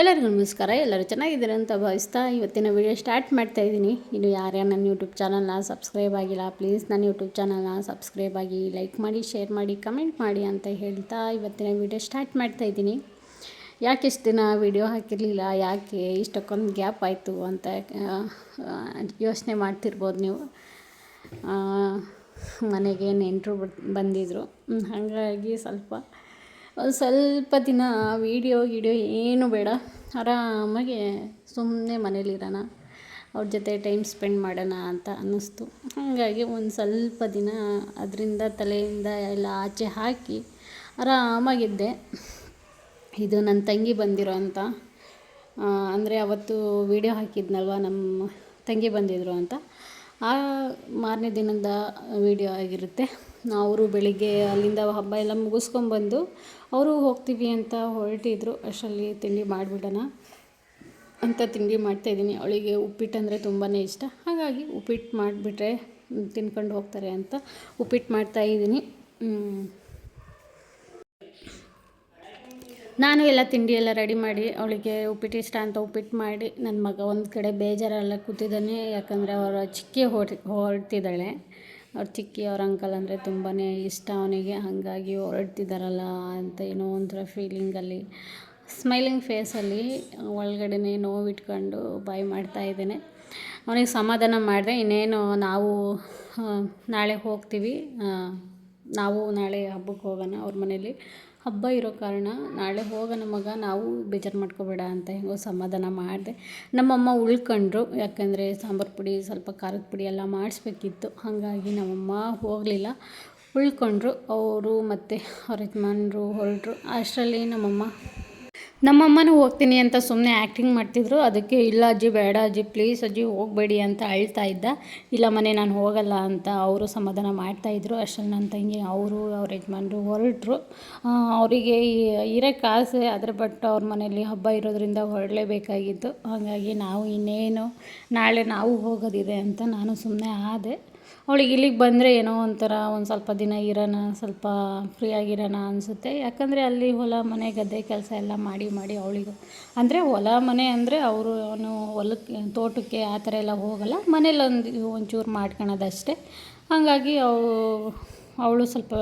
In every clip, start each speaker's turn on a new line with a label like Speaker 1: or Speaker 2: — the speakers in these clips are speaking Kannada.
Speaker 1: ಎಲ್ಲರಿಗೂ ನಮಸ್ಕಾರ. ಎಲ್ಲರೂ ಚೆನ್ನಾಗಿದ್ದೀರಾ ಅಂತ ಭಾವಿಸ್ತಾ ಇವತ್ತಿನ ವಿಡಿಯೋ ಸ್ಟಾರ್ಟ್ ಮಾಡ್ತಾ ಇದ್ದೀನಿ. ಇನ್ನು ಯಾರ್ಯಾರು ನನ್ನ ಯೂಟ್ಯೂಬ್ ಚಾನಲ್ನ ಸಬ್ಸ್ಕ್ರೈಬ್ ಆಗಿಲ್ಲ ಪ್ಲೀಸ್ ನನ್ನ ಯೂಟ್ಯೂಬ್ ಚಾನಲ್ನ ಸಬ್ಸ್ಕ್ರೈಬ್ ಆಗಿ ಲೈಕ್ ಮಾಡಿ ಶೇರ್ ಮಾಡಿ ಕಮೆಂಟ್ ಮಾಡಿ ಅಂತ ಹೇಳ್ತಾ ಇವತ್ತಿನ ವಿಡಿಯೋ ಸ್ಟಾರ್ಟ್ ಮಾಡ್ತಾ ಇದ್ದೀನಿ. ಯಾಕೆ ಇಷ್ಟು ದಿನ ವಿಡಿಯೋ ಹಾಕಿರಲಿಲ್ಲ, ಯಾಕೆ ಇಷ್ಟಕ್ಕೊಂದು ಗ್ಯಾಪ್ ಆಯಿತು ಅಂತ ಯೋಚನೆ ಮಾಡ್ತಿರ್ಬೋದು ನೀವು. ಮನೆಗೆ ನೆಂಟರು ಬಂದಿದ್ದರು ಹಾಗಾಗಿ ಸ್ವಲ್ಪ ಒಂದು ಸ್ವಲ್ಪ ದಿನ ವೀಡಿಯೋ ಗಿಡಿಯೋ ಏನು ಬೇಡ. ಆರಾಮಾಗಿ ಸುಮ್ಮನೆ ಮನೇಲಿರೋಣ. ಅವ್ರ ಜೊತೆ ಟೈಮ್ ಸ್ಪೆಂಡ್ ಮಾಡೋಣ ಅಂತ ಅನ್ನಿಸ್ತು. ಹಾಗಾಗಿ ಒಂದು ಸ್ವಲ್ಪ ದಿನ ಅದರಿಂದ ತಲೆಯಿಂದ ಎಲ್ಲ ಆಚೆ ಹಾಕಿ ಆರಾಮಾಗಿದ್ದೆ. ಇದು ನನ್ನ ತಂಗಿ ಬಂದಿರೋ ಅಂತ. ಅಂದರೆ ಅವತ್ತು ವೀಡಿಯೋ ಹಾಕಿದ್ನಲ್ವ ನಮ್ಮ ತಂಗಿ ಬಂದಿದ್ರು ಅಂತ. ಆ ಮಾರನೇ ದಿನದ ವೀಡಿಯೋ ಆಗಿರುತ್ತೆ. ಅವರು ಬೆಳಿಗ್ಗೆ ಅಲ್ಲಿಂದ ಹಬ್ಬ ಎಲ್ಲ ಮುಗಿಸ್ಕೊಂಬಂದು ಅವರು ಹೋಗ್ತೀವಿ ಅಂತ ಹೊರಟಿದ್ರು. ಅಷ್ಟರಲ್ಲಿ ತಿಂಡಿ ಮಾಡಿಬಿಡೋಣ ಅಂತ ತಿಂಡಿ ಮಾಡ್ತಾಯಿದ್ದೀನಿ ಅವಳಿಗೆ ಉಪ್ಪಿಟ್ಟು ಅಂದರೆ ತುಂಬಾ ಇಷ್ಟ. ಹಾಗಾಗಿ ಉಪ್ಪಿಟ್ಟು ಮಾಡಿಬಿಟ್ರೆ ತಿನ್ಕೊಂಡು ಹೋಗ್ತಾರೆ ಅಂತ ಉಪ್ಪಿಟ್ಟು ಮಾಡ್ತಾಯಿದ್ದೀನಿ ನಾನು ಎಲ್ಲ ತಿಂಡಿ ಎಲ್ಲ ರೆಡಿ ಮಾಡಿ ಅವಳಿಗೆ ಉಪ್ಪಿಟ್ಟು ಇಷ್ಟ ಅಂತ ಉಪ್ಪಿಟ್ಟು ಮಾಡಿ ನನ್ನ ಮಗ ಒಂದು ಕಡೆ ಬೇಜಾರೆಲ್ಲ ಕೂತಿದ್ದಾನೆ. ಯಾಕಂದರೆ ಅವರ ಚಿಕ್ಕಿ ಹೊರ ಹೊರಡ್ತಿದ್ದಾಳೆ ಅವ್ರ ಚಿಕ್ಕಿ ಅವ್ರ ಅಂಕಲ್ ಅಂದರೆ ತುಂಬಾ ಇಷ್ಟ ಅವನಿಗೆ. ಹಾಗಾಗಿ ಹೊರಡ್ತಿದ್ದಾರಲ್ಲ ಅಂತ ಏನೋ ಒಂಥರ ಫೀಲಿಂಗಲ್ಲಿ ಸ್ಮೈಲಿಂಗ್ ಫೇಸಲ್ಲಿ ಒಳಗಡೆನೆ ನೋವಿಟ್ಕೊಂಡು ಬಾಯ್ ಮಾಡ್ತಾ ಇದ್ದೇನೆ. ಅವನಿಗೆ ಸಮಾಧಾನ ಮಾಡಿದೆ, ಇನ್ನೇನು ನಾವು ನಾಳೆ ಹೋಗ್ತೀವಿ. ನಾವು ನಾಳೆ ಹಬ್ಬಕ್ಕೆ ಹೋಗೋಣ ಅವ್ರ ಮನೇಲಿ ಹಬ್ಬ ಇರೋ ಕಾರಣ ನಾಳೆ ಹೋಗೋಣ ಮಗ, ನಾವು ಬೇಜಾರು ಮಾಡ್ಕೋಬೇಡ ಅಂತ ಹೆಂಗೋ ಸಮಾಧಾನ ಮಾಡಿದೆ. ನಮ್ಮಮ್ಮ ಉಳ್ಕೊಂಡ್ರು, ಯಾಕಂದರೆ ಸಾಂಬಾರು ಪುಡಿ, ಸ್ವಲ್ಪ ಖಾರದ ಪುಡಿ ಎಲ್ಲ ಮಾಡಿಸ್ಬೇಕಿತ್ತು. ಹಾಗಾಗಿ ನಮ್ಮಮ್ಮ ಹೋಗಲಿಲ್ಲ. ಉಳ್ಕೊಂಡ್ರು, ಅವರು ಮತ್ತು ಅವ್ರ ಯಜಮಾನ್ರು ಹೊರಟರು. ಅಷ್ಟರಲ್ಲಿ ನಮ್ಮಮ್ಮ ನಮ್ಮಮ್ಮನೂ ಹೋಗ್ತೀನಿ ಅಂತ ಸುಮ್ಮನೆ ಆ್ಯಕ್ಟಿಂಗ್ ಮಾಡ್ತಿದ್ರು. ಅದಕ್ಕೆ, ಇಲ್ಲ ಅಜ್ಜಿ, ಬೇಡ ಅಜ್ಜಿ ಪ್ಲೀಸ್ ಅಜ್ಜಿ, ಹೋಗಬೇಡಿ ಅಂತ ಅಳ್ತಾ ಇದ್ದ. ಇಲ್ಲ ಮನೆ, ನಾನು ಹೋಗಲ್ಲ ಅಂತ ಅವರು ಸಮಾಧಾನ ಮಾಡ್ತಾಯಿದ್ರು ಅಷ್ಟರಲ್ಲಿ ನನ್ನ ತಂಗಿ, ಅವರು, ಅವ್ರ ಯಜಮಾನ್ರು ಹೊರಟರು. ಅವರಿಗೆ ಇರೋ ಕಾಸೆ ಆದರೆ ಬಟ್ ಅವ್ರ ಮನೇಲಿ ಹಬ್ಬ ಇರೋದ್ರಿಂದ ಹೊರಡಲೇಬೇಕಾಗಿತ್ತು. ಹಾಗಾಗಿ ನಾವು ಇನ್ನೇನು, ನಾಳೆ ನಾವು ಹೋಗೋದಿದೆ ಅಂತ ನಾನು ಸುಮ್ಮನೆ ಆದೆ. ಅವಳಿಗೆ ಇಲ್ಲಿಗೆ ಬಂದರೆ ಏನೋ ಒಂಥರ ಒಂದು ಸ್ವಲ್ಪ ದಿನ ಇರೋಣ, ಸ್ವಲ್ಪ ಫ್ರೀ ಆಗಿರೋಣ ಅನಿಸುತ್ತೆ. ಯಾಕಂದರೆ ಅಲ್ಲಿ ಹೊಲ, ಮನೆ, ಗದ್ದೆ ಕೆಲಸ ಎಲ್ಲ ಮಾಡಿ ಮಾಡಿ ಅವಳಿಗೂ. ಅಂದರೆ ಹೊಲ, ಮನೆ ಅಂದರೆ ಅವರು ಅವನು ಹೊಲಕ್ಕೆ ತೋಟಕ್ಕೆ ಆ ಥರ ಎಲ್ಲ ಹೋಗಲ್ಲ. ಮನೇಲಿ ಒಂದು ಒಂಚೂರು ಮಾಡ್ಕೊಳೋದಷ್ಟೇ. ಹಾಗಾಗಿ ಅವು, ಅವಳು ಸ್ವಲ್ಪ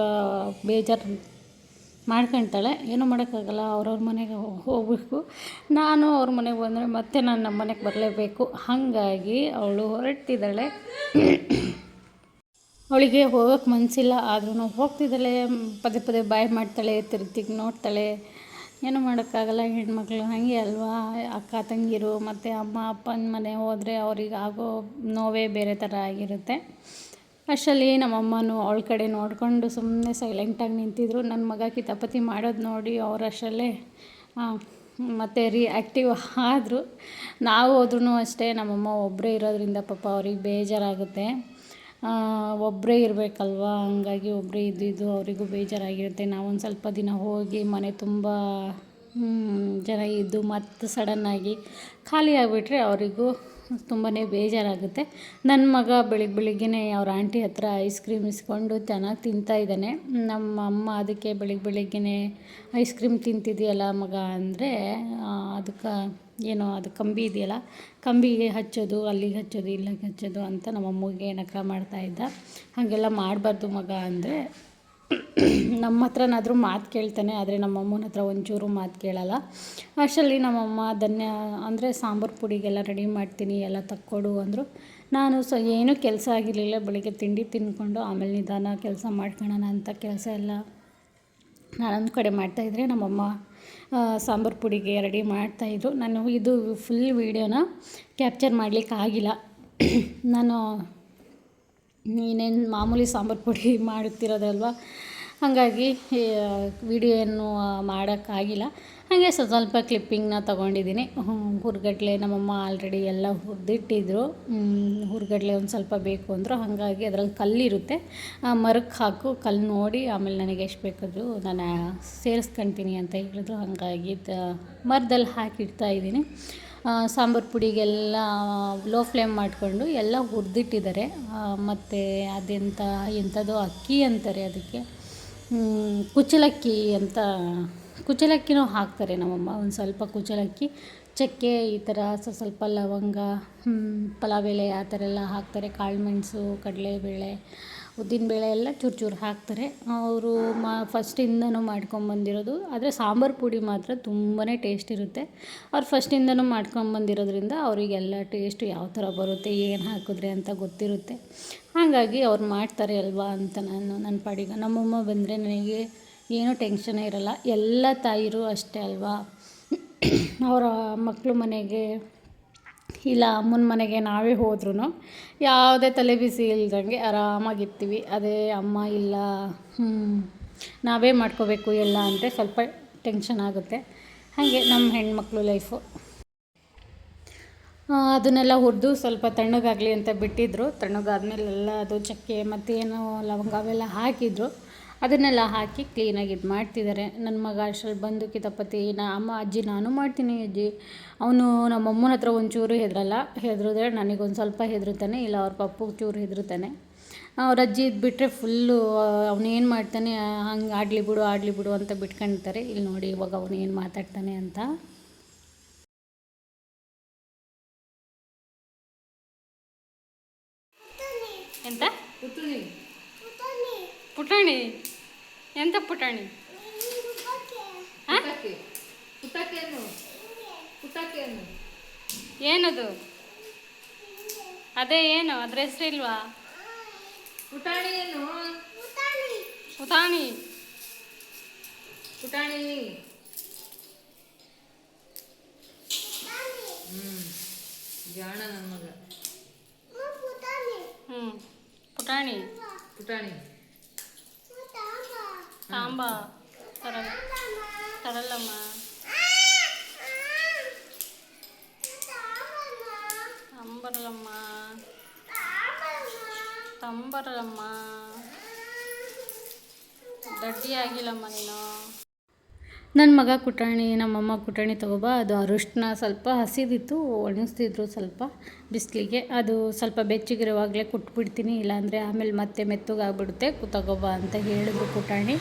Speaker 1: ಬೇಜಾರು ಮಾಡ್ಕೊಳ್ತಾಳೆ. ಏನೂ ಮಾಡೋಕ್ಕಾಗಲ್ಲ, ಅವ್ರವ್ರ ಮನೆಗೆ ಹೋಗಬೇಕು. ನಾನು ಅವ್ರ ಮನೆಗೆ ಬಂದರೆ ಮತ್ತೆ ನಾನು ನಮ್ಮ ಮನೆಗೆ ಬರಲೇಬೇಕು. ಹಾಗಾಗಿ ಅವಳು ಹೊರಡ್ತಿದ್ದಾಳೆ ಅವಳಿಗೆ ಹೋಗೋಕ್ಕೆ ಮನಸ್ಸಿಲ್ಲ ಆದ್ರೂ ಹೋಗ್ತಿದ್ದಾಳೆ ಪದೇ ಪದೇ ಬಾಯ್ ಮಾಡ್ತಾಳೆ ತಿರ್ಗಿ ನೋಡ್ತಾಳೆ. ಏನೂ ಮಾಡೋಕ್ಕಾಗಲ್ಲ ಹೆಣ್ಮಕ್ಳು, ಹಾಗೆ ಅಲ್ವಾ? ಅಕ್ಕ, ತಂಗಿರು, ಮತ್ತು ಅಮ್ಮ, ಅಪ್ಪನ ಮನೆ ಹೋದರೆ ಅವ್ರಿಗೆ ಆಗೋ ನೋವೇ ಬೇರೆ ಥರ ಆಗಿರುತ್ತೆ. ಅಷ್ಟರಲ್ಲಿ ನಮ್ಮಮ್ಮನೂ ಅವಳ ಕಡೆ ನೋಡಿಕೊಂಡು ಸುಮ್ಮನೆ ಸೈಲೆಂಟಾಗಿ ನಿಂತಿದ್ರು. ನನ್ನ ಮಗ ಕಿತಾಪತಿ ಮಾಡೋದು ನೋಡಿ ಅವ್ರು ಅಷ್ಟರಲ್ಲೇ ಮತ್ತು ರಿಯಾಕ್ಟಿವ್ ಆದರು. ನಾವು ಹೋದ್ರೂ ಅಷ್ಟೇ ನಮ್ಮಮ್ಮ ಒಬ್ಬರೇ ಇರೋದ್ರಿಂದ ಪಾಪ ಅವ್ರಿಗೆ ಬೇಜಾರಾಗುತ್ತೆ. ಒಬ್ಬರೇ ಇರಬೇಕಲ್ವ? ಹಂಗಾಗಿ ಒಬ್ಬರೇ ಇದ್ದಿದ್ದು ಅವರಿಗೂ ಬೇಜಾರಾಗಿರುತ್ತೆ. ನಾವೊಂದು ಸ್ವಲ್ಪ ದಿನ ಹೋಗಿ ಮನೆ ತುಂಬ ಜನ ಇದ್ದು ಮತ್ತು ಸಡನ್ನಾಗಿ ಖಾಲಿ ಆಗಿಬಿಟ್ರೆ ಅವರಿಗೂ ತುಂಬಾ ಬೇಜಾರಾಗುತ್ತೆ. ನನ್ನ ಮಗ ಬೆಳಿಗ್ಗೆ ಬೆಳಿಗ್ಗೆ ಅವ್ರ ಆಂಟಿ ಹತ್ರ ಐಸ್ ಕ್ರೀಮ್ ಇಸ್ಕೊಂಡು ಚೆನ್ನಾಗಿ ತಿಂತಾ ಇದ್ದಾನೆ. ನಮ್ಮ ಅಮ್ಮ ಅದಕ್ಕೆ ಬೆಳಿಗ್ಗೆ ಬೆಳಿಗ್ಗೆ ಐಸ್ ಕ್ರೀಮ್ ತಿಂತಿದೆಯಲ್ಲ ಮಗ ಅಂದರೆ ಅದಕ್ಕೆ ಏನೋ ಅದು ಕಂಬಿ ಇದೆಯಲ್ಲ, ಕಂಬಿಗೆ ಹಚ್ಚೋದು, ಅಲ್ಲಿಗೆ ಹಚ್ಚೋದು, ಇಲ್ಲಿಗೆ ಹಚ್ಚೋದು ಅಂತ ನಮ್ಮ ಅಮ್ಮಗೆ ನಖರ ಮಾಡ್ತಾಯಿದ್ದ ಹಾಗೆಲ್ಲ ಮಾಡಬಾರ್ದು ಮಗ ಅಂದರೆ ನಮ್ಮ ಹತ್ರನಾದರೂ ಮಾತು ಕೇಳ್ತಾನೆ, ಆದರೆ ನಮ್ಮ ಅಮ್ಮನ ಹತ್ರ ಒಂಚೂರು ಮಾತು ಕೇಳಲ್ಲ. ಅಷ್ಟರಲ್ಲಿ ನಮ್ಮಮ್ಮ ಧನ್ಯ, ಅಂದರೆ ಸಾಂಬಾರು ಪುಡಿಗೆಲ್ಲ ರೆಡಿ ಮಾಡ್ತೀನಿ, ಎಲ್ಲ ತಕ್ಕೊಡು ಅಂದರು. ನಾನು ಸೊ ಏನೂ ಕೆಲಸ ಆಗಿರಲಿಲ್ಲ, ಬೆಳಿಗ್ಗೆ ತಿಂಡಿ ತಿಂದ್ಕೊಂಡು ಆಮೇಲೆ ನಿಧಾನ ಕೆಲಸ ಮಾಡ್ಕೊಳ್ಳೋಣ ಅಂತ ಕೆಲಸ ಎಲ್ಲ ನಾನೊಂದು ಕಡೆ ಮಾಡ್ತಾಯಿದ್ರೆ ನಮ್ಮಮ್ಮ ಸಾಂಬಾರು ಪುಡಿಗೆ ರೆಡಿ ಮಾಡ್ತಾಯಿದ್ರು ನಾನು ಇದು ಫುಲ್ ವೀಡಿಯೋನ ಕ್ಯಾಪ್ಚರ್ ಮಾಡಲಿಕ್ಕಾಗಿಲ್ಲ. ನಾನು ಇನ್ನೇನು ಮಾಮೂಲಿ ಸಾಂಬಾರು ಪುಡಿ ಮಾಡುತ್ತಿರೋದಲ್ವ ಹಾಗಾಗಿ ವಿಡಿಯೋ ಏನು ಮಾಡೋಕ್ಕಾಗಿಲ್ಲ. ಹಾಗೆ ಸ್ವಲ್ಪ ಸ್ವಲ್ಪ ಕ್ಲಿಪ್ಪಿಂಗ್ನ ತೊಗೊಂಡಿದ್ದೀನಿ. ಹುರ್ಗಡ್ಲೆ ನಮ್ಮಮ್ಮ ಆಲ್ರೆಡಿ ಎಲ್ಲ ಹುರಿದಿಟ್ಟಿದ್ರು. ಹುರ್ಗಡ್ಲೆ ಒಂದು ಸ್ವಲ್ಪ ಬೇಕು ಅಂದರು. ಹಾಗಾಗಿ ಅದರಲ್ಲಿ ಕಲ್ಲಿರುತ್ತೆ. ಆ ಮರಕ್ಕೆ ಹಾಕು ಕಲ್ಲು ನೋಡಿ, ಆಮೇಲೆ ನನಗೆ ಎಷ್ಟು ಬೇಕಾದರೂ ನಾನು ಸೇರಿಸ್ಕೊಳ್ತೀನಿ ಅಂತ ಹೇಳಿದ್ರು. ಹಾಗಾಗಿ ಮರದಲ್ಲಿ ಹಾಕಿಡ್ತಾ ಇದ್ದೀನಿ. ಸಾಂಬಾರು ಪುಡಿಗೆಲ್ಲ ಲೋ ಫ್ಲೇಮ್ ಮಾಡಿಕೊಂಡು ಎಲ್ಲ ಹುರಿದಿಟ್ಟಿದ್ದಾರೆ. ಮತ್ತು ಅದೆಂಥ ಎಂಥದ್ದು ಅಕ್ಕಿ ಅಂತಾರೆ ಅದಕ್ಕೆ. ಕುಚ್ಚಲಕ್ಕಿ ಅಂತ, ಕುಚ್ಚಲಕ್ಕಿನೂ ಹಾಕ್ತಾರೆ ನಮ್ಮಮ್ಮ. ಒಂದು ಸ್ವಲ್ಪ ಕುಚಲಕ್ಕಿ ಚಕ್ಕೆ, ಈ ಥರ ಸ್ವಲ್ಪ ಲವಂಗ ಪಲಾವ್ ಎಲೆ ಆ ಥರ ಎಲ್ಲ ಹಾಕ್ತಾರೆ. ಕಾಳುಮೆಣಸು ಕಡಲೆಬೇಳೆ ಉದ್ದಿನಬೇಳೆ ಎಲ್ಲ ಚೂರು ಚೂರು ಹಾಕ್ತಾರೆ. ಅವರು ಮಾ ಫಸ್ಟಿಂದನೂ ಮಾಡ್ಕೊಂಬಂದಿರೋದು ಆದರೆ ಸಾಂಬಾರು ಪುಡಿ ಮಾತ್ರ ತುಂಬಾ ಟೇಸ್ಟ್ ಇರುತ್ತೆ. ಅವ್ರು ಫಸ್ಟಿಂದನೂ ಮಾಡ್ಕೊಂಬಂದಿರೋದ್ರಿಂದ ಅವರಿಗೆಲ್ಲ ಟೇಸ್ಟು ಯಾವ ಥರ ಬರುತ್ತೆ, ಏನು ಹಾಕಿದ್ರೆ ಅಂತ ಗೊತ್ತಿರುತ್ತೆ. ಹಾಗಾಗಿ ಅವ್ರು ಮಾಡ್ತಾರೆ ಅಲ್ವಾ ಅಂತ ನಾನು ನನ್ನ ಪಾಡಿಗೆ. ನಮ್ಮಮ್ಮ ಬಂದರೆ ನನಗೆ ಏನೂ ಟೆನ್ಷನೇ ಇರೋಲ್ಲ. ಎಲ್ಲ ತಾಯಿರು ಅಷ್ಟೇ ಅಲ್ವಾ? ಅವರ ಮಕ್ಕಳು ಮನೆಗೆ ಇಲ್ಲ, ಅಮ್ಮನ ಮನೆಗೆ ನಾವೇ ಹೋದ್ರೂ ಯಾವುದೇ ತಲೆ ಬಿಸಿ ಇಲ್ದಂಗೆ ಆರಾಮಾಗಿರ್ತೀವಿ. ಅದೇ, ಅಮ್ಮ ಇಲ್ಲ ನಾವೇ ಮಾಡ್ಕೋಬೇಕು ಎಲ್ಲ ಅಂದರೆ ಸ್ವಲ್ಪ ಟೆನ್ಷನ್ ಆಗುತ್ತೆ. ಹಾಗೆ ನಮ್ಮ ಹೆಣ್ಮಕ್ಳು ಲೈಫು ಅದನ್ನೆಲ್ಲ ಹುರಿದು ಸ್ವಲ್ಪ ತಣ್ಣಗಾಗಲಿ ಅಂತ ಬಿಟ್ಟಿದ್ದರು ತಣ್ಣಗಾದ್ಮೇಲೆ ಎಲ್ಲ ಅದು ಚಕ್ಕೆ ಮತ್ತೇನು ಲವಂಗ ಅವೆಲ್ಲ ಹಾಕಿದ್ರು. ಅದನ್ನೆಲ್ಲ ಹಾಕಿ ಕ್ಲೀನಾಗಿ ಇದು ಮಾಡ್ತಿದ್ದಾರೆ ನನ್ನ ಮಗ ಅಷ್ಟ್ರಲ್ಲಿ ಬಂದು ಕಿತಪತಿ ನಾ ಅಮ್ಮ ಅಜ್ಜಿ ನಾನು ಮಾಡ್ತೀನಿ ಅಜ್ಜಿ. ಅವನು ನಮ್ಮ ಅಮ್ಮನ ಹತ್ರ ಒಂಚೂರು ಹೆದರಲ್ಲ. ಹೆದರಿದ್ರೆ ನನಗೊಂದು ಸ್ವಲ್ಪ ಹೆದರುತ್ತಾನೆ ಇಲ್ಲ ಅವ್ರ ಪಪ್ಪು ಚೂರು ಹೆದರುತ್ತಾನೆ. ಅವ್ರ ಅಜ್ಜಿ ಇದ್ಬಿಟ್ರೆ ಫುಲ್ಲು ಅವನೇನು ಮಾಡ್ತಾನೆ ಹಂಗೆ ಆಡಲಿ ಬಿಡು ಆಡಲಿ ಬಿಡು ಅಂತ ಬಿಟ್ಕೊಂಡಿರ್ತಾರೆ. ಇಲ್ಲಿ ನೋಡಿ ಇವಾಗ ಅವನು ಏನು ಮಾತಾಡ್ತಾನೆ ಅಂತ. ಎಂತ? ಪುಟಾಣಿ. ಎಂತ ಪುಟಾಣಿ? ಏನದು? ಅದೇ ಏನು? ಅದ್ರ ಹೆಸರಿಲ್ವಾ?
Speaker 2: ಪುಟಾಣಿ ಏನು?
Speaker 1: ಪುಟಾಣಿ.
Speaker 2: ಪುಟಾಣಿ. ಜಾಣ ನನ್ನ ಮಗ.
Speaker 1: ಹ್ಞೂ ಪುಟಾಣಿ.
Speaker 2: ಪುಟಾಣಿ.
Speaker 1: ತಾಂಬ ತರಲ್ಲ ತರಲ್ಲಮ್ಮ ತಂಬರಲ್ಲಮ್ಮ ತಂಬರಲ್ಲಮ್ಮ ದಡ್ಡಿ ಆಗಿಲ್ಲಮ್ಮ ನೀನು ನನ್ನ ಮಗ ಕುಟಾಣಿ ನಮ್ಮಮ್ಮ ಕುಟಾಣಿ ತಗೋಬ. ಅದು ಅರಿಶಿನ ಸ್ವಲ್ಪ ಹಸಿದಿತ್ತು, ಒಣಗಿಸ್ತಿದ್ರು ಸ್ವಲ್ಪ ಬಿಸಿಲಿಗೆ. ಅದು ಸ್ವಲ್ಪ ಬೆಚ್ಚಗಿರುವಾಗಲೇ ಕುಟ್ಬಿಡ್ತೀನಿ, ಇಲ್ಲಾಂದರೆ ಆಮೇಲೆ ಮತ್ತೆ ಮೆತ್ತಗಾಗ್ಬಿಡುತ್ತೆ. ತಗೋಬ ಅಂತ ಹೇಳಿದ್ರು ಕುಟಾಣಿ.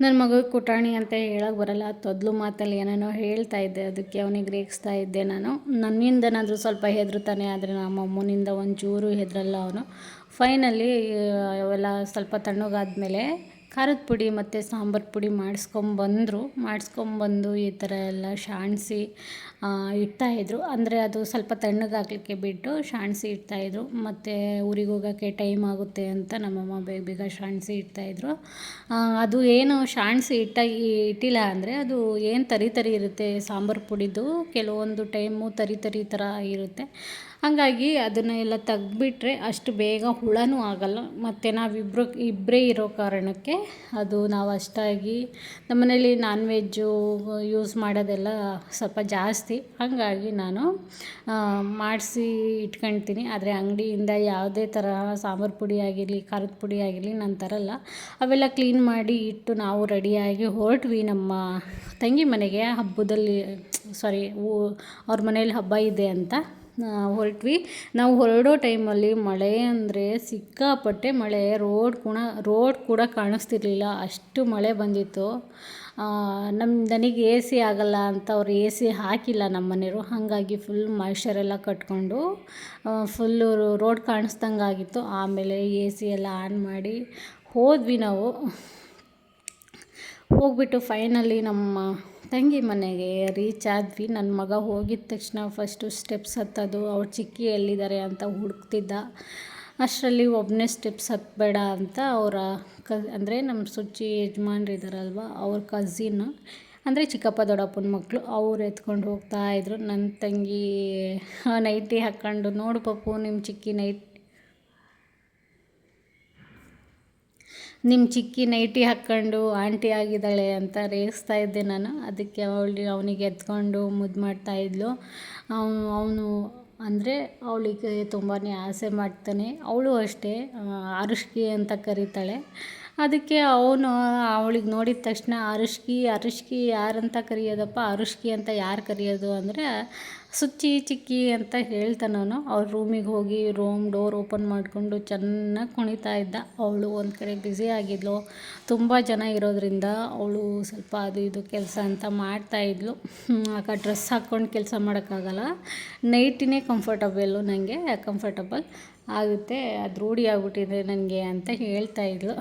Speaker 1: ನನ್ನ ಮಗ ಕುಟಾಣಿ ಅಂತ ಹೇಳೋಕೆ ಬರಲ್ಲ. ತೊದಲು ಮಾತಲ್ಲಿ ಏನೇನೋ ಹೇಳ್ತಾ ಇದ್ದೆ, ಅದಕ್ಕೆ ಅವನಿಗೆ ರೇಗಿಸ್ತಾ ಇದ್ದೆ ನಾನು. ನನ್ನಿಂದನಾದರೂ ಸ್ವಲ್ಪ ಹೆದರ್ತಾನೆ ಆದರೆ ನಮ್ಮ ಅಮ್ಮನಿಂದ ಒಂಚೂರು ಹೆದರಲ್ಲ ಅವನು. ಫೈನಲಿ, ಅವೆಲ್ಲ ಸ್ವಲ್ಪ ತಣ್ಣಗಾದ್ಮೇಲೆ ಖಾರದ ಪುಡಿ ಮತ್ತು ಸಾಂಬಾರು ಪುಡಿ ಮಾಡಿಸ್ಕೊಂಬಂದರು ಮಾಡಿಸ್ಕೊಂಬಂದು ಈ ಥರ ಎಲ್ಲ ಶಾಣಿಸಿ ಇಡ್ತಾಯಿದ್ರು ಅಂದರೆ ಅದು ಸ್ವಲ್ಪ ತಣ್ಣಗಾಗಲಿಕ್ಕೆ ಬಿಟ್ಟು ಶಾಣಿಸಿ ಇಡ್ತಾಯಿದ್ರು ಮತ್ತು ಊರಿಗೆ ಹೋಗೋಕ್ಕೆ ಟೈಮ್ ಆಗುತ್ತೆ ಅಂತ ನಮ್ಮಮ್ಮ ಬೇಗ ಬೇಗ ಶಾಣಿಸಿ ಇಡ್ತಾಯಿದ್ರು ಅದು ಏನು ಶಾಣಿಸಿ ಇಟ್ಟ, ಇಟ್ಟಿಲ್ಲ ಅಂದರೆ ಅದು ಏನು ತರಿ ತರಿ ಇರುತ್ತೆ ಸಾಂಬಾರು ಪುಡಿದು. ಕೆಲವೊಂದು ಟೈಮು ತರಿ ತರಿ ಥರ ಇರುತ್ತೆ. ಹಾಗಾಗಿ ಅದನ್ನು ಎಲ್ಲ ತೆಗ್ದುಬಿಟ್ರೆ ಅಷ್ಟು ಬೇಗ ಹುಳನೂ ಆಗಲ್ಲ. ಮತ್ತು ನಾವಿಬ್ಬರು ಇಬ್ಬರೇ ಇರೋ ಕಾರಣಕ್ಕೆ ಅದು ನಾವು ಅಷ್ಟಾಗಿ ನಮ್ಮನೇಲಿ ನಾನ್ ವೆಜ್ಜು ಯೂಸ್ ಮಾಡೋದೆಲ್ಲ ಸ್ವಲ್ಪ ಜಾಸ್ತಿ. ಹಾಗಾಗಿ ನಾನು ಮಾಡಿಸಿ ಇಟ್ಕೊಳ್ತೀನಿ ಆದರೆ ಅಂಗಡಿಯಿಂದ ಯಾವುದೇ ಥರ ಸಾಂಬಾರು ಪುಡಿ ಆಗಿರಲಿ, ಖಾರದ ಪುಡಿ ಆಗಿರಲಿ ನಾನು ತರಲ್ಲ ಅವೆಲ್ಲ ಕ್ಲೀನ್ ಮಾಡಿ ಇಟ್ಟು ನಾವು ರೆಡಿಯಾಗಿ ಹೊರಟ್ವಿ ನಮ್ಮ ತಂಗಿ ಮನೆಗೆ. ಹಬ್ಬದಲ್ಲಿ ಸಾರಿ ಅವ್ರ ಮನೇಲಿ ಹಬ್ಬ ಇದೆ ಅಂತ. ಹೊರಟ್ವಿ. ನಾವು ಹೊರಡೋ ಟೈಮಲ್ಲಿ ಮಳೆ ಅಂದರೆ ಸಿಕ್ಕಾಪಟ್ಟೆ ಮಳೆ. ರೋಡ್ ಕೂಡ ರೋಡ್ ಕೂಡ ಕಾಣಿಸ್ತಿರ್ಲಿಲ್ಲ. ಅಷ್ಟು ಮಳೆ ಬಂದಿತ್ತು. ನಮ್ಮ ನನಗೆ ಎ ಸಿ ಆಗಲ್ಲ ಅಂತ ಅವ್ರು ಎ ಸಿ ಹಾಕಿಲ್ಲ ನಮ್ಮ ಮನೆಯವರು. ಹಾಗಾಗಿ ಫುಲ್ ಮಾಯ್ಶ್ಚರೆಲ್ಲ ಕಟ್ಕೊಂಡು ಫುಲ್ಲು ರೋಡ್ ಕಾಣಿಸ್ದಂಗೆ ಆಗಿತ್ತು. ಆಮೇಲೆ ಎ ಸಿ ಎಲ್ಲ ಆನ್ ಮಾಡಿ ಹೋದ್ವಿ ನಾವು. ಹೋಗ್ಬಿಟ್ಟು ಫೈನಲಿ ನಮ್ಮ ತಂಗಿ ಮನೆಗೆ ರೀಚ್ ಆದ್ವಿ. ನನ್ನ ಮಗ ಹೋಗಿದ ತಕ್ಷಣ ಫಸ್ಟು ಸ್ಟೆಪ್ಸ್ ಹತ್ತೋದು. ಅವ್ರ ಚಿಕ್ಕಿ ಎಲ್ಲಿದ್ದಾರೆ ಅಂತ ಹುಡುಕ್ತಿದ್ದ. ಅಷ್ಟರಲ್ಲಿ ಒಬ್ಬನೇ ಸ್ಟೆಪ್ಸ್ ಹತ್ತಬೇಡ ಅಂತ ಅವರ ಕ, ಅಂದರೆ ನಮ್ಮ ಸುಚ್ಚಿ ಯಜಮಾನ್ರು ಇದ್ದಾರಲ್ವ ಅವ್ರ ಕಝಿನ್ ಅಂದರೆ ಚಿಕ್ಕಪ್ಪ ದೊಡ್ಡಪ್ಪನ ಮಕ್ಕಳು ಅವ್ರು ಎತ್ಕೊಂಡು ಹೋಗ್ತಾಯಿದ್ರು ನನ್ನ ತಂಗಿ ನೈಟಿ ಹಾಕ್ಕೊಂಡು, ನೋಡು ಪಪ್ಪು ನಿಮ್ಮ ಚಿಕ್ಕಿ ನೈಟ್ ನಿಮ್ಮ ಚಿಕ್ಕಿ ನೈಟಿ ಹಾಕ್ಕೊಂಡು ಆಂಟಿ ಆಗಿದ್ದಾಳೆ ಅಂತ ರೇಗಿಸ್ತಾ ಇದ್ದೆ ನಾನು. ಅದಕ್ಕೆ ಅವಳು ಅವನಿಗೆ ಎತ್ಕೊಂಡು ಮುದ್ದು ಮಾಡ್ತಾಯಿದ್ಲು ಅವನು ಅವನು ಅಂದರೆ ಅವಳಿಗೆ ತುಂಬಾ ಆಸೆ ಮಾಡ್ತಾನೆ. ಅವಳು ಅಷ್ಟೇ ಅರುಷ್ಕಿ ಅಂತ ಕರೀತಾಳೆ. ಅದಕ್ಕೆ ಅವನು, ಅವಳಿಗೆ ನೋಡಿದ ತಕ್ಷಣ ಅರುಷ್ಕಿ ಅರುಷ್ಕಿ ಯಾರಂತ ಕರೆಯೋದಪ್ಪ ಅರುಷ್ಕಿ ಅಂತ ಯಾರು ಕರೆಯೋದು ಅಂದರೆ, ಸುಚ್ಚಿ, ಚಿಕ್ಕಿ ಅಂತ ಹೇಳ್ತಾನವನು ಅವ್ರ ರೂಮಿಗೆ ಹೋಗಿ ರೂಮ್ ಡೋರ್ ಓಪನ್ ಮಾಡಿಕೊಂಡು ಚೆನ್ನಾಗಿ ಕುಣಿತಾ ಇದ್ದ. ಅವಳು ಒಂದು ಕಡೆ ಬ್ಯುಸಿ ಆಗಿದ್ಲು. ತುಂಬ ಜನ ಇರೋದ್ರಿಂದ ಅವಳು ಸ್ವಲ್ಪ ಅದು ಇದು ಕೆಲಸ ಅಂತ ಮಾಡ್ತಾಯಿದ್ಲು ಆಗ ಡ್ರೆಸ್ ಹಾಕ್ಕೊಂಡು ಕೆಲಸ ಮಾಡೋಕ್ಕಾಗಲ್ಲ. ನೈಟಿನೇ ಕಂಫರ್ಟಬಲ್ಲು ನನಗೆ ಕಂಫರ್ಟಬಲ್ ಆಗುತ್ತೆ. ಅದು ರೂಢಿ ಆಗ್ಬಿಟ್ಟಿದೆ ನನಗೆ ಅಂತ ಹೇಳ್ತಾ ಇದ್ಲು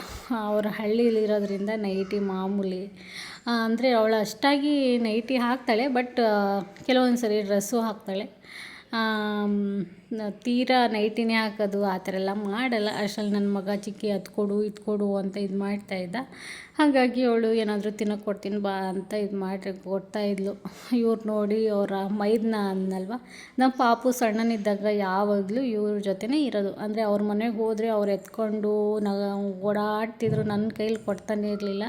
Speaker 1: ಅವರು ಹಳ್ಳಿಲಿರೋದ್ರಿಂದ ನೈಟಿ ಮಾಮೂಲಿ. ಅಂದರೆ ಅವಳು ಅಷ್ಟಾಗಿ ನೈಟಿ ಹಾಕ್ತಾಳೆ, ಬಟ್ ಕೆಲವೊಂದು ಸರಿ ಡ್ರೆಸ್ಸು ಹಾಕ್ತಾಳೆ. ತೀರಾ ನೈಟಿನೇ ಹಾಕೋದು ಆ ಥರ ಎಲ್ಲ ಮಾಡಲ್ಲ. ಅಷ್ಟರಲ್ಲಿ ನನ್ನ ಮಗ ಚಿಕ್ಕಿ ಅದು ಕೊಡು ಇದು ಕೊಡು ಅಂತ ಇದು ಮಾಡ್ತಾಯಿದ್ದ ಹಾಗಾಗಿ ಅವಳು ಏನಾದರೂ ತಿನ್ನೋಕೆ ಕೊಡ್ತೀನಿ ಬಾ ಅಂತ ಇದು ಮಾಡಿ ಕೊಡ್ತಾ ಇದ್ಲು. ಇವ್ರು ನೋಡಿ ಅವರ ಮೈದ್ನ ಅಂದಲ್ವ ನಮ್ಮ ಪಾಪು ಸಣ್ಣನಿದ್ದಾಗ ಯಾವಾಗಲೂ ಇವ್ರ ಜೊತೆನೇ ಇರೋದು. ಅಂದರೆ ಅವ್ರ ಮನೆಗೆ ಹೋದರೆ ಅವ್ರು ಎತ್ಕೊಂಡು ನ, ಓಡಾಡ್ತಿದ್ರು ನನ್ನ ಕೈಲಿ ಕೊಡ್ತಾನೆ ಇರಲಿಲ್ಲ.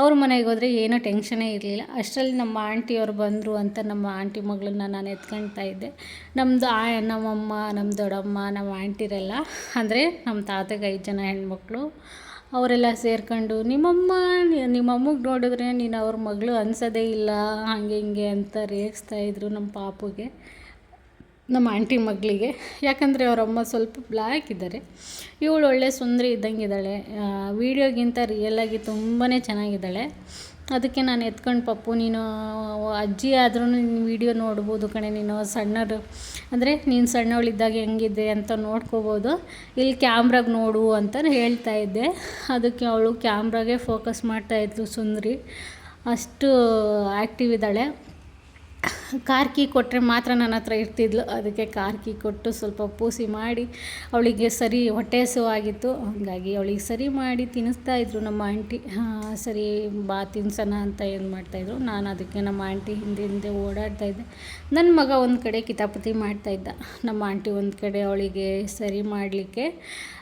Speaker 1: ಅವ್ರ ಮನೆಗೆ ಹೋದರೆ ಏನೂ ಟೆನ್ಷನೇ ಇರಲಿಲ್ಲ. ಅಷ್ಟರಲ್ಲಿ ನಮ್ಮ ಆಂಟಿಯವ್ರು ಬಂದರು ಅಂತ ನಮ್ಮ ಆಂಟಿ ಮಗಳನ್ನ ನಾನು ಎತ್ಕೊಳ್ತಾ ಇದ್ದೆ. ನಮ್ಮದು ಆ ನಮ್ಮಮ್ಮ ನಮ್ಮ ದೊಡ್ಡಮ್ಮ ನಮ್ಮ ಆಂಟಿರೆಲ್ಲ, ಅಂದರೆ ನಮ್ಮ ತಾತಗೆ ಐದು ಜನ ಹೆಣ್ಮಕ್ಳು ಅವರೆಲ್ಲ ಸೇರ್ಕೊಂಡು, ನಿಮ್ಮಮ್ಮ, ನಿಮ್ಮಮ್ಮಗೆ ನೋಡಿದ್ರೆ ನೀನು ಅವ್ರ ಮಗಳು ಅನ್ಸೋದೇ ಇಲ್ಲ, ಹಾಗೆ ಹಿಂಗೆ ಅಂತ ರೇಗಿಸ್ತಾ ಇದ್ರು ನಮ್ಮ ಪಾಪುಗೆ, ನಮ್ಮ ಆಂಟಿ ಮಗಳಿಗೆ. ಯಾಕಂದರೆ ಅವರಮ್ಮ ಸ್ವಲ್ಪ ಬ್ಲ್ಯಾಕ್ ಇದ್ದಾರೆ. ಇವಳು ಒಳ್ಳೆ ಸುಂದರಿ ಇದ್ದಂಗೆ ಇದ್ದಾಳೆ. ವೀಡಿಯೋಗಿಂತ ರಿಯಲಾಗಿ ತುಂಬಾ ಚೆನ್ನಾಗಿದ್ದಾಳೆ. ಅದಕ್ಕೆ ನಾನು ಎತ್ಕೊಂಡು, ಪಪ್ಪು, ನೀನು ಅಜ್ಜಿ ಆದ್ರೂ ನೀನು ವೀಡಿಯೋ ನೋಡ್ಬೋದು ಕಣೆ, ನೀನು ಸಣ್ಣರು ಅಂದರೆ ನೀನು ಸಣ್ಣವಳಿದ್ದಾಗ ಹೆಂಗಿದೆ ಅಂತ ನೋಡ್ಕೋಬೋದು. ಇಲ್ಲಿ ಕ್ಯಾಮ್ರಾಗೆ ನೋಡು ಅಂತ ಹೇಳ್ತಾ ಇದ್ದೆ. ಅದಕ್ಕೆ ಅವಳು ಕ್ಯಾಮ್ರಾಗೆ ಫೋಕಸ್ ಮಾಡ್ತಾಯಿದ್ಲು ಸುಂದ್ರಿ. ಅಷ್ಟು ಆ್ಯಕ್ಟಿವ್ ಇದ್ದಾಳೆ. ಕಾರ್ ಕೀ ಕೊಟ್ಟರೆ ಮಾತ್ರ ನನ್ನ ಹತ್ರ ಇರ್ತಿದ್ಲು. ಅದಕ್ಕೆ ಕಾರ್ ಕೀ ಕೊಟ್ಟು ಸ್ವಲ್ಪ ಪೂಸಿ ಮಾಡಿ ಅವಳಿಗೆ ಸರಿ ಹೊಟ್ಟೆ ಹಸಿವಾಗಿತ್ತು ಹಾಗಾಗಿ ಅವಳಿಗೆ ಸರಿ ಮಾಡಿ ತಿನ್ನಿಸ್ತಾ ಇದ್ರು ನಮ್ಮ ಆಂಟಿ. ಸರಿ ಬಾ, ತಿನ್ಸೋಣ ಅಂತ ಏನು ಮಾಡ್ತಾಯಿದ್ರು ನಾನು ಅದಕ್ಕೆ ನಮ್ಮ ಆಂಟಿ ಹಿಂದೆ ಹಿಂದೆ ಓಡಾಡ್ತಾ ಇದ್ದೆ. ನನ್ನ ಮಗ ಒಂದು ಕಡೆ ಕಿತಾಪತಿ ಮಾಡ್ತಾಯಿದ್ದ ನಮ್ಮ ಆಂಟಿ ಒಂದು ಕಡೆ ಅವಳಿಗೆ ಸರಿ ಮಾಡಲಿಕ್ಕೆ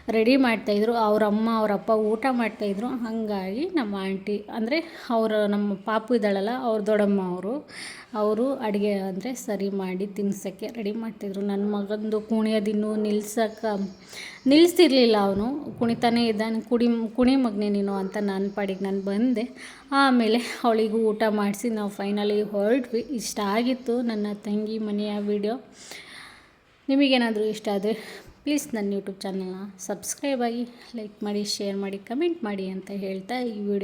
Speaker 1: ರೆಡಿ ಮಾಡ್ತಾಯಿದ್ರು ಅವರಮ್ಮ ಅವರಪ್ಪ ಊಟ ಮಾಡ್ತಾಯಿದ್ರು ಹಾಗಾಗಿ ನಮ್ಮ ಆಂಟಿ, ಅಂದರೆ ಅವರು ನಮ್ಮ ಪಾಪು ಇದ್ದಾಳಲ್ಲ, ಅವ್ರ ದೊಡ್ಡಮ್ಮ ಅವರು ಅವರು ಅಡುಗೆ ಅಂದರೆ ಸರಿ ಮಾಡಿ ತಿನ್ಸೋಕ್ಕೆ ರೆಡಿ ಮಾಡ್ತಿದ್ರು ನನ್ನ ಮಗಂದು ಕುಣಿಯೋದಿನ್ನು ನಿಲ್ಸಕ್ಕೆ ನಿಲ್ಲಿಸ್ತಿರ್ಲಿಲ್ಲ ಅವನು. ಕುಣಿತಾನೇ ಇದ್ದಾನೆ. ಕುಡಿ, ಕುಣಿ ಮಗನೇ ನೀನು ಅಂತ ನನ್ನ ಪಾಡಿಗೆ ನಾನು ಬಂದೆ. ಆಮೇಲೆ ಅವಳಿಗೂ ಊಟ ಮಾಡಿಸಿ ನಾವು ಫೈನಲಿ ಹೊರಟ್ವಿ. ಇಷ್ಟ ಆಗಿತ್ತು ನನ್ನ ತಂಗಿ ಮನೆಯ ವಿಡಿಯೋ ನಿಮಗೇನಾದರೂ ಇಷ್ಟ ಆದರೆ ಪ್ಲೀಸ್ ನನ್ನ ಯೂಟ್ಯೂಬ್ ಚಾನಲ್ನ ಸಬ್ಸ್ಕ್ರೈಬ್ ಆಗಿ ಲೈಕ್ ಮಾಡಿ, ಶೇರ್ ಮಾಡಿ, ಕಮೆಂಟ್ ಮಾಡಿ ಅಂತ ಹೇಳ್ತಾ ಈ ವಿಡಿಯೋ